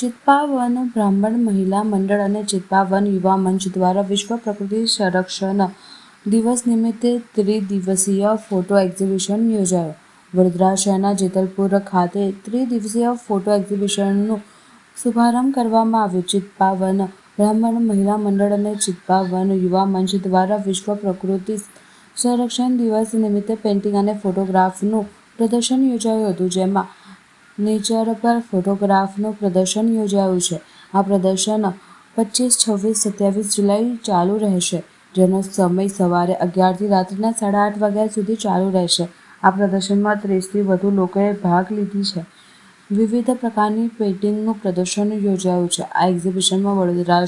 ચિત્પાવન બ્રાહ્મણ મહિલા મંડળ અને ચિત્પાવન યુવા મંચ દ્વારા વિશ્વ પ્રકૃતિ સંરક્ષણ દિવસ નિમિત્તે ત્રિદિવસીય ફોટો એક્ઝિબિશન યોજાયો. વડોદરા શહેરના જેતલપુર ખાતે ત્રિદિવસીય ફોટો એક્ઝિબિશનનું શુભારંભ કરવામાં આવ્યું. ચિત્પાવન બ્રાહ્મણ મહિલા મંડળ અને ચિત્પાવન યુવા મંચ દ્વારા વિશ્વ પ્રકૃતિ સંરક્ષણ દિવસ નિમિત્તે પેઇન્ટિંગ અને ફોટોગ્રાફનું પ્રદર્શન યોજાયું હતું, જેમાં નેચર પર ફોટોગ્રાફનું પ્રદર્શન યોજાયું છે. આ પ્રદર્શન પચીસ છવ્વીસ, સત્યાવીસ જુલાઈ ચાલુ રહેશે. જેનો સમય સવારે અગિયારથી રાત્રિના સાડા આઠ વાગ્યા સુધી ચાલુ રહેશે. આ પ્રદર્શનમાં ત્રીસથી વધુ લોકોએ ભાગ લીધી છે. વિવિધ પ્રકારની પેઇન્ટિંગનું પ્રદર્શન યોજાયું છે. આ એક્ઝિબિશનમાં વડોદરા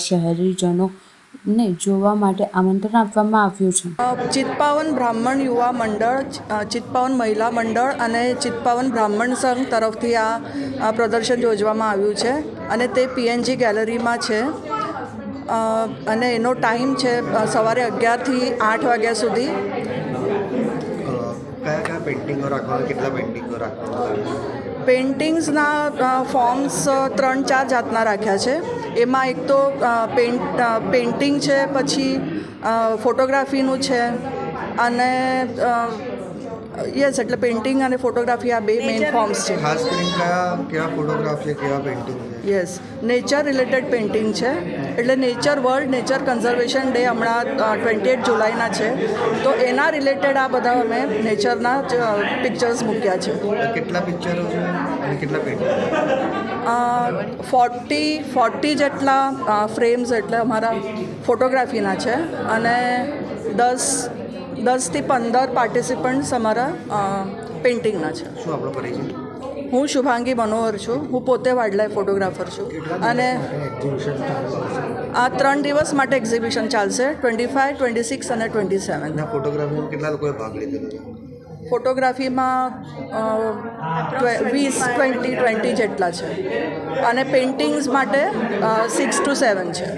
શહેરીજનોને જોવા માટે આમંત્રણ આપવામાં આવ્યું છે. ચિત્પાવન બ્રાહ્મણ યુવા મંડળ ચિત્પાવન મહિલા મંડળ અને ચિત્પાવન બ્રાહ્મણ સંઘ તરફથી આ પ્રદર્શન યોજવામાં આવ્યું છે અને તે પીએનજી ગેલેરીમાં છે. અને એનો ટાઈમ છે સવારે અગિયારથી આઠ વાગ્યા સુધી. પેઇન્ટિંગો રાખવાના? કેટલા પેઇન્ટિંગો રાખવાના? પેઇન્ટિંગ્સના ફોર્મ્સ ત્રણ, ચાર જાતના રાખ્યા છે. એમાં એક તો પેઇન્ટ પેઇન્ટિંગ છે, પછી ફોટોગ્રાફીનું છે, અને યસ એટલે પેઇન્ટિંગ અને ફોટોગ્રાફી આ બે મેઇન ફોર્મ્સ છે. ખાસ કરીને કયા કેવા ફોટોગ્રાફી કેવા પેઇન્ટિંગ છે? યસ નેચર રિલેટેડ પેઇન્ટિંગ છે. એટલે nature world nature conservation day હમણાં ટ્વેન્ટી એટ જુલાઈના છે. તો એના રિલેટેડ આ બધા અમે નેચરના પિક્ચર્સ મૂક્યા છે. કેટલા પિક્ચરો છે અને કેટલા પેઇન્ટિંગ ફોર્ટી ફોર્ટી જેટલા ફ્રેમ્સ એટલે અમારા ફોટોગ્રાફીના છે. અને દસ દસથી પંદર પાર્ટિસિપન્ટ્સ અમારા પેઇન્ટિંગના છે. શું આપણો પરિચય? હું શુભાંગી મનોહર છું. હું પોતે વાઇલ્ડલાઇફ ફોટોગ્રાફર છું. અને આ ત્રણ દિવસ માટે એક્ઝિબિશન ચાલશે ટ્વેન્ટી ફાઇવ ટ્વેન્ટી સિક્સ અને ટ્વેન્ટી સેવન ફોટોગ્રાફીમાં કેટલા લોકોએ ભાગ લીધેલો ફોટોગ્રાફીમાં વીસ ટ્વેન્ટી ટ્વેન્ટી જેટલા છે. અને પેઇન્ટિંગ્સ માટે સિક્સ ટુ સેવન છે.